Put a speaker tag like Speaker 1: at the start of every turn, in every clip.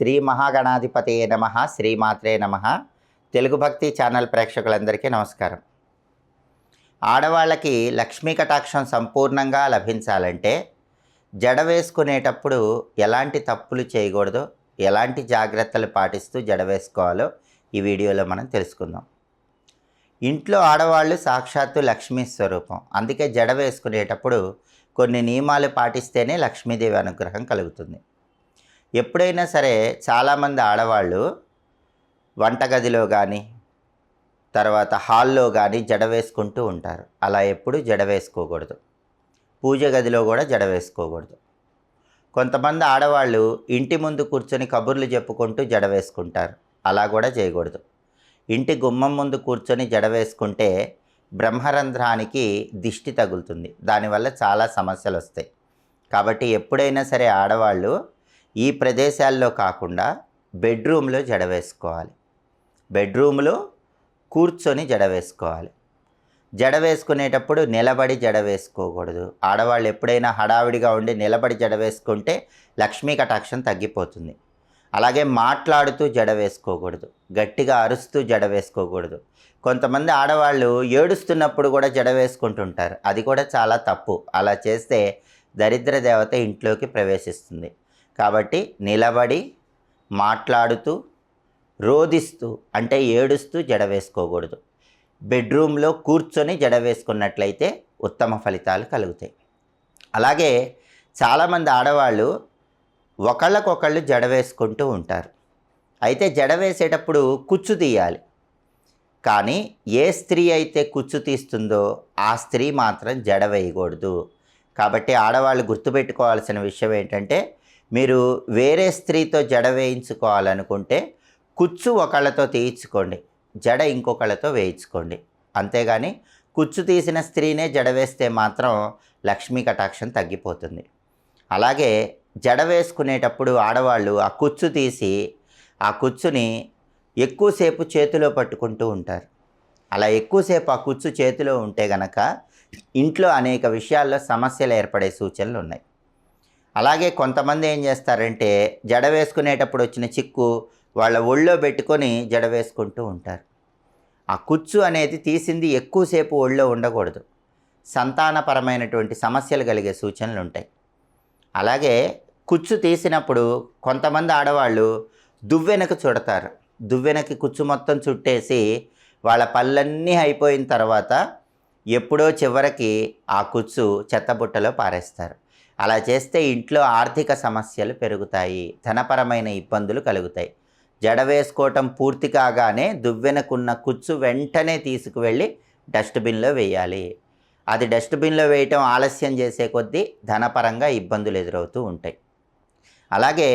Speaker 1: శ్రీ మహాగణాధిపతి నమ శ్రీమాత్రే నమ. తెలుగు భక్తి ఛానల్ ప్రేక్షకులందరికీ నమస్కారం. ఆడవాళ్ళకి లక్ష్మీ కటాక్షం సంపూర్ణంగా లభించాలంటే జడ వేసుకునేటప్పుడు ఎలాంటి తప్పులు చేయకూడదు ఎలాంటి జాగ్రత్తలు పాటిస్తూ జడ వేసుకోవాలో ఈ వీడియోలో మనం తెలుసుకుందాం. ఇంట్లో ఆడవాళ్ళు సాక్షాత్తు లక్ష్మీ స్వరూపం. అందుకే జడ వేసుకునేటప్పుడు కొన్ని నియమాలు పాటిస్తేనే లక్ష్మీదేవి అనుగ్రహం కలుగుతుంది. ఎప్పుడైనా సరే చాలామంది ఆడవాళ్ళు వంటగదిలో కానీ తర్వాత హాల్లో కానీ జడ వేసుకుంటూ ఉంటారు. అలా ఎప్పుడు జడ వేసుకోకూడదు. పూజ గదిలో కూడా జడ వేసుకోకూడదు. కొంతమంది ఆడవాళ్ళు ఇంటి ముందు కూర్చొని కబుర్లు చెప్పుకుంటూ జడ వేసుకుంటారు. అలా కూడా చేయకూడదు. ఇంటి గుమ్మం ముందు కూర్చొని జడ వేసుకుంటే బ్రహ్మరంధ్రానికి దిష్టి తగులుతుంది. దానివల్ల చాలా సమస్యలు వస్తాయి కాబట్టి ఎప్పుడైనా సరే ఆడవాళ్ళు ఈ ప్రదేశాల్లో కాకుండా బెడ్రూమ్లో జడ వేసుకోవాలి. బెడ్రూమ్లో కూర్చొని జడ వేసుకోవాలి. జడ వేసుకునేటప్పుడు నిలబడి జడ వేసుకోకూడదు. ఆడవాళ్ళు ఎప్పుడైనా హడావిడిగా ఉండి నిలబడి జడ వేసుకుంటే లక్ష్మీ కటాక్షం తగ్గిపోతుంది. అలాగే మాట్లాడుతూ జడ వేసుకోకూడదు. గట్టిగా అరుస్తూ జడ వేసుకోకూడదు. కొంతమంది ఆడవాళ్ళు ఏడుస్తున్నప్పుడు కూడా జడ వేసుకుంటుంటారు. అది కూడా చాలా తప్పు. అలా చేస్తే దరిద్ర దేవత ఇంట్లోకి ప్రవేశిస్తుంది. కాబట్టి నిలబడి మాట్లాడుతూ రోదిస్తూ అంటే ఏడుస్తూ జడ వేసుకోకూడదు. బెడ్రూమ్లో కూర్చొని జడ వేసుకున్నట్లయితే ఉత్తమ ఫలితాలు కలుగుతాయి. అలాగే చాలామంది ఆడవాళ్ళు ఒకళ్ళకొకళ్ళు జడ వేసుకుంటూ ఉంటారు. అయితే జడ వేసేటప్పుడు కుచ్చు తీయాలి. కానీ ఏ స్త్రీ అయితే కుచ్చు తీస్తుందో ఆ స్త్రీ మాత్రం జడ వేయకూడదు. కాబట్టి ఆడవాళ్ళు గుర్తుపెట్టుకోవాల్సిన విషయం ఏంటంటే మీరు వేరే స్త్రీతో జడ వేయించుకోవాలనుకుంటే కుచ్చు ఒకళ్ళతో తీయించుకోండి జడ ఇంకొకళ్ళతో వేయించుకోండి. అంతేగాని కుచ్చు తీసిన స్త్రీనే జడ వేస్తే మాత్రం లక్ష్మీ కటాక్షం తగ్గిపోతుంది. అలాగే జడ వేసుకునేటప్పుడు ఆడవాళ్ళు ఆ కుచ్చు తీసి ఆ కుచ్చుని ఎక్కువసేపు చేతిలో పట్టుకుంటూ ఉంటారు. అలా ఎక్కువసేపు ఆ కుచ్చు చేతిలో ఉంటే గనక ఇంట్లో అనేక విషయాల్లో సమస్యలు ఏర్పడే సూచనలు ఉన్నాయి. అలాగే కొంతమంది ఏం చేస్తారంటే జడ వేసుకునేటప్పుడు వచ్చిన చిక్కు వాళ్ళ ఒళ్ళో పెట్టుకొని జడ వేసుకుంటూ ఉంటారు. ఆ కుచ్చు అనేది తీసింది ఎక్కువసేపు ఒళ్ళో ఉండకూడదు. సంతానపరమైనటువంటి సమస్యలు కలిగే సూచనలు ఉంటాయి అలాగే కుచ్చు తీసినప్పుడు కొంతమంది ఆడవాళ్ళు దువ్వెనకు చుడతారు. దువ్వెనకి కుచ్చు మొత్తం చుట్టేసి వాళ్ళ పళ్ళన్నీ అయిపోయిన తర్వాత ఎప్పుడో చివరికి ఆ కుచ్చు చెత్తబుట్టలో పారేస్తారు. అలా చేస్తే ఇంట్లో ఆర్థిక సమస్యలు పెరుగుతాయి ధనపరమైన ఇబ్బందులు కలుగుతాయి. జడ వేసుకోవటం పూర్తి కాగానే దువ్వెనకున్న కుచ్చు వెంటనే తీసుకువెళ్ళి డస్ట్బిన్లో వేయాలి. అది డస్ట్బిన్లో వేయటం ఆలస్యం చేసే కొద్దీ ధనపరంగా ఇబ్బందులు ఎదురవుతూ ఉంటాయి. అలాగే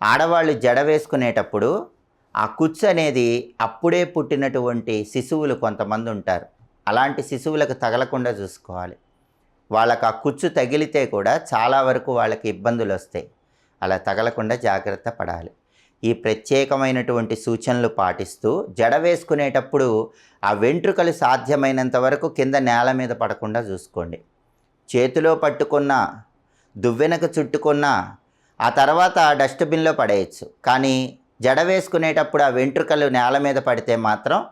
Speaker 1: ఆడవాళ్ళు జడ వేసుకునేటప్పుడు ఆ కుచ్చు అనేది అప్పుడే పుట్టినటువంటి శిశువులు కొంతమంది ఉంటారు. అలాంటి శిశువులకు తగలకుండా చూసుకోవాలి. వాళ్ళకి ఆ కుచ్చు తగిలితే కూడా చాలా వరకు వాళ్ళకి ఇబ్బందులు వస్తాయి. అలా తగలకుండా జాగ్రత్త పడాలి. ఈ ప్రత్యేకమైనటువంటి సూచనలు పాటిస్తూ జడ వేసుకునేటప్పుడు ఆ వెంట్రుకలు సాధ్యమైనంత వరకు కింద నేల మీద పడకుండా చూసుకోండి. చేతిలో పట్టుకున్న దువ్వెనకు చుట్టుకున్న ఆ తర్వాత డస్ట్బిన్లో పడేయచ్చు. కానీ జడ వేసుకునేటప్పుడు ఆ వెంట్రుకలు నేల మీద పడితే మాత్రం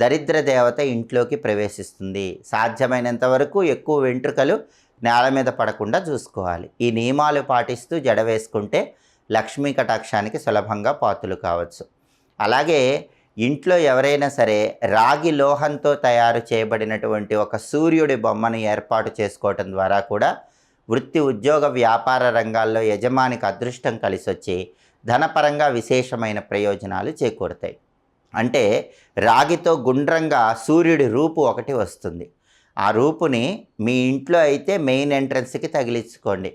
Speaker 1: దరిద్ర దేవత ఇంట్లోకి ప్రవేశిస్తుంది. సాధ్యమైనంత వరకు ఎక్కువ వెంట్రుకలు నేల మీద పడకుండా చూసుకోవాలి. ఈ నియమాలు పాటిస్తూ జడ వేసుకుంటే లక్ష్మీ కటాక్షానికి సులభంగా పాతులు కావచ్చు. అలాగే ఇంట్లో ఎవరైనా సరే రాగి లోహంతో తయారు చేయబడినటువంటి ఒక సూర్యుడి బొమ్మను ఏర్పాటు చేసుకోవటం ద్వారా కూడా వృత్తి ఉద్యోగ వ్యాపార రంగాల్లో యజమానికి అదృష్టం కలిసొచ్చి ధనపరంగా విశేషమైన ప్రయోజనాలు చేకూరుతాయి. అంటే రాగితో గుండ్రంగా సూర్యుడి రూపు ఒకటి వస్తుంది. ఆ రూపుని మీ ఇంట్లో అయితే మెయిన్ ఎంట్రన్స్కి తగిలించుకోండి.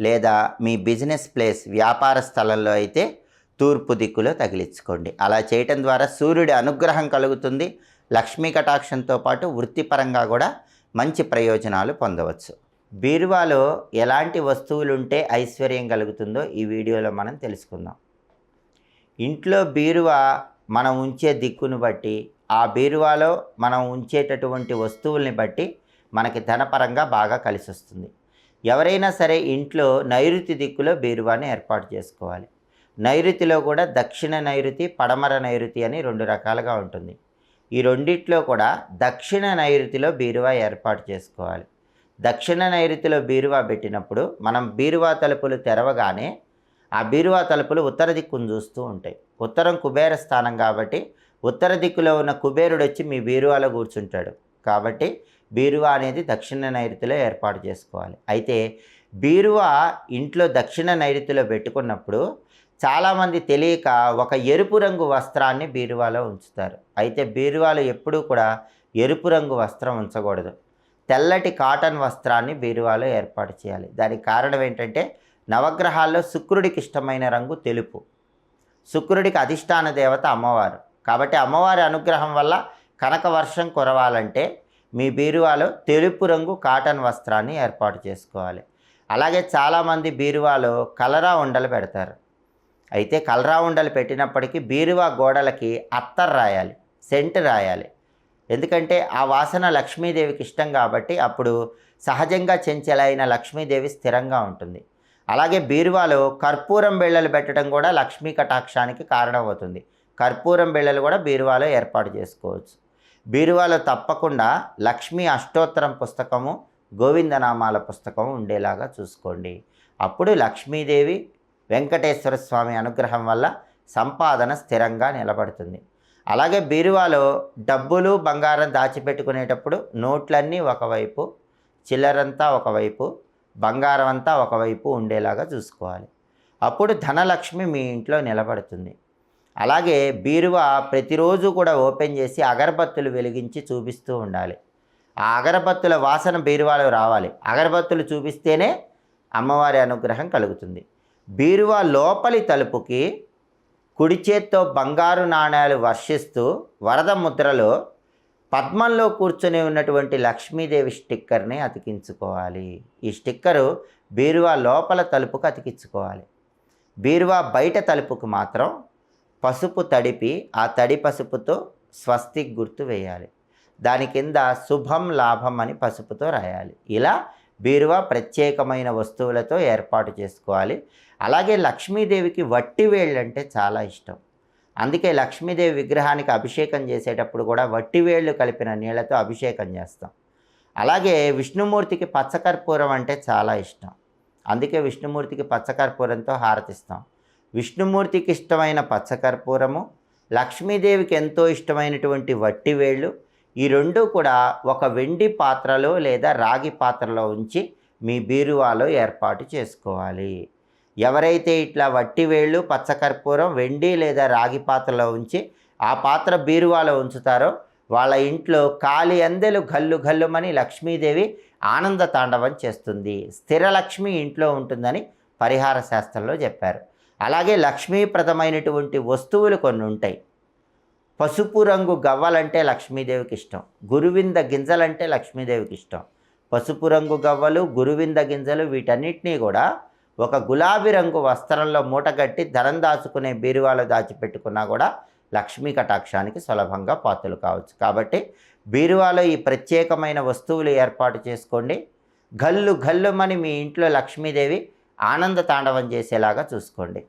Speaker 1: లేదా మీ బిజినెస్ ప్లేస్ వ్యాపార స్థలంలో అయితే తూర్పు దిక్కులో తగిలించుకోండి. అలా చేయటం ద్వారా సూర్యుడి అనుగ్రహం కలుగుతుంది. లక్ష్మీ కటాక్షంతో పాటు వృత్తిపరంగా కూడా మంచి ప్రయోజనాలు పొందవచ్చు. బీరువాలో ఎలాంటి వస్తువులు ఉంటే ఐశ్వర్యం కలుగుతుందో ఈ వీడియోలో మనం తెలుసుకుందాం. ఇంట్లో బీరువా మనం ఉంచే దిక్కును బట్టి ఆ బీరువాలో మనం ఉంచేటటువంటి వస్తువుల్ని బట్టి మనకి ధనపరంగా బాగా కలిసి వస్తుంది ఎవరైనా సరే ఇంట్లో నైరుతి దిక్కులో బీరువాని ఏర్పాటు చేసుకోవాలి. నైరుతిలో కూడా దక్షిణ నైరుతి పడమర నైరుతి అని రెండు రకాలుగా ఉంటుంది. ఈ రెండిట్లో కూడా దక్షిణ నైరుతిలో బీరువా ఏర్పాటు చేసుకోవాలి. దక్షిణ నైరుతిలో బీరువా పెట్టినప్పుడు మనం బీరువా తలుపులు తెరవగానే ఆ బీరువా తలుపులు ఉత్తర దిక్కును చూస్తూ ఉంటాయి. ఉత్తరం కుబేర స్థానం కాబట్టి ఉత్తర దిక్కులో ఉన్న కుబేరుడు వచ్చి మీ బీరువాలో కూర్చుంటాడు. కాబట్టి బీరువా అనేది దక్షిణ నైరుతిలో ఏర్పాటు చేసుకోవాలి. అయితే బీరువా ఇంట్లో దక్షిణ నైరుతిలో పెట్టుకున్నప్పుడు చాలామంది తెలియక ఒక ఎరుపు రంగు వస్త్రాన్ని బీరువాలో ఉంచుతారు. అయితే బీరువాలో ఎప్పుడూ కూడా ఎరుపు రంగు వస్త్రం ఉంచకూడదు. తెల్లటి కాటన్ వస్త్రాన్ని బీరువాలో ఏర్పాటు చేయాలి. దానికి కారణం ఏంటంటే నవగ్రహాల్లో శుక్రుడికి ఇష్టమైన రంగు తెలుపు. శుక్రుడికి అధిష్టాన దేవత అమ్మవారు. కాబట్టి అమ్మవారి అనుగ్రహం వల్ల కనక వర్షం కురవాలంటే మీ బీరువాలో తెలుపు రంగు కాటన్ వస్త్రాన్ని ఏర్పాటు చేసుకోవాలి. అలాగే చాలామంది బీరువాలో కలరా ఉండలు పెడతారు. అయితే కలరా ఉండలు పెట్టినప్పటికీ బీరువా గోడలకి అత్తర్ రాయాలి సెంట్ రాయాలి. ఎందుకంటే ఆ వాసన లక్ష్మీదేవికి ఇష్టం కాబట్టి అప్పుడు సహజంగా చెంచలైన లక్ష్మీదేవి స్థిరంగా ఉంటుంది. అలాగే బీరువాలో కర్పూరం బిళ్ళలు పెట్టడం కూడా లక్ష్మీ కటాక్షానికి కారణమవుతుంది. కర్పూరం బిళ్ళలు కూడా బీరువాలో ఏర్పాటు చేసుకోవచ్చు. బీరువాలో తప్పకుండా లక్ష్మీ అష్టోత్తరం పుస్తకము గోవిందనామాల పుస్తకం ఉండేలాగా చూసుకోండి. అప్పుడు లక్ష్మీదేవి వెంకటేశ్వర స్వామి అనుగ్రహం వల్ల సంపాదన స్థిరంగా నిలబడుతుంది. అలాగే బీరువాలో డబ్బులు బంగారం దాచిపెట్టుకునేటప్పుడు నోట్లన్నీ ఒకవైపు చిల్లరంతా ఒకవైపు బంగారం అంతా ఒకవైపు ఉండేలాగా చూసుకోవాలి. అప్పుడు ధనలక్ష్మి మీ ఇంట్లో నిలబడుతుంది. అలాగే బీరువా ప్రతిరోజు కూడా ఓపెన్ చేసి అగరబత్తులు వెలిగించి చూపిస్తూ ఉండాలి. ఆ అగరబత్తుల వాసన బీరువాలో రావాలి. అగరబత్తులు చూపిస్తేనే అమ్మవారి అనుగ్రహం కలుగుతుంది. బీరువా లోపలి తలుపుకి కుడి చేత్తో బంగారు నాణ్యాలు వర్షిస్తూ వరద ముద్రలో పద్మంలో కూర్చొని ఉన్నటువంటి లక్ష్మీదేవి స్టిక్కర్ని అతికించుకోవాలి. ఈ స్టిక్కరు బీరువా లోపల తలుపుకు అతికించుకోవాలి. బీరువా బయట తలుపుకు మాత్రం పసుపు తడిపి ఆ తడి పసుపుతో స్వస్తి గుర్తు వేయాలి. దాని కింద శుభం లాభం అని పసుపుతో రాయాలి. ఇలా బీరువా ప్రత్యేకమైన వస్తువులతో ఏర్పాటు చేసుకోవాలి. అలాగే లక్ష్మీదేవికి వట్టి వేళ్ళు అంటే చాలా ఇష్టం. అందుకే లక్ష్మీదేవి విగ్రహానికి అభిషేకం చేసేటప్పుడు కూడా వట్టి వేళ్ళు కలిపిన నీళ్ళతో అభిషేకం చేస్తాం. అలాగే విష్ణుమూర్తికి పచ్చకర్పూరం అంటే చాలా ఇష్టం. అందుకే విష్ణుమూర్తికి పచ్చకర్పూరంతో హారతిస్తాం. విష్ణుమూర్తికి ఇష్టమైన పచ్చకర్పూరము లక్ష్మీదేవికి ఎంతో ఇష్టమైనటువంటి వట్టి వేళ్ళు ఈ రెండు కూడా ఒక వెండి పాత్రలో లేదా రాగి పాత్రలో ఉంచి మీ బీరువాలో ఏర్పాటు చేసుకోవాలి. ఎవరైతే ఇట్లా వట్టి వేళ్ళు పచ్చకర్పూరం వెండి లేదా రాగి పాత్రలో ఉంచి ఆ పాత్ర బీరువాలో ఉంచుతారో వాళ్ళ ఇంట్లో కాలి అందెలు గల్లు గల్లుమని లక్ష్మీదేవి ఆనంద తాండవం చేస్తుంది. స్థిర లక్ష్మి ఇంట్లో ఉంటుందని పరిహార శాస్త్రంలో చెప్పారు. అలాగే లక్ష్మీప్రదమైనటువంటి వస్తువులు కొన్ని ఉంటాయి. పసుపు రంగు గవ్వలంటే లక్ష్మీదేవికి ఇష్టం. గురువింద గింజలంటే లక్ష్మీదేవికి ఇష్టం. పసుపు రంగు గవ్వలు గురువింద గింజలు వీటన్నిటినీ కూడా ఒక గులాబీ రంగు వస్త్రంలో మూటగట్టి ధనం దాచుకునే బీరువాలో దాచిపెట్టుకున్నా కూడా లక్ష్మీ కటాక్షానికి సులభంగా పాత్రలు కావచ్చు. కాబట్టి బీరువాలో ఈ ప్రత్యేకమైన వస్తువులు ఏర్పాటు చేసుకోండి. గల్లు గల్లుమని మీ ఇంట్లో లక్ష్మీదేవి ఆనంద తాండవం చేసేలాగా చూసుకోండి.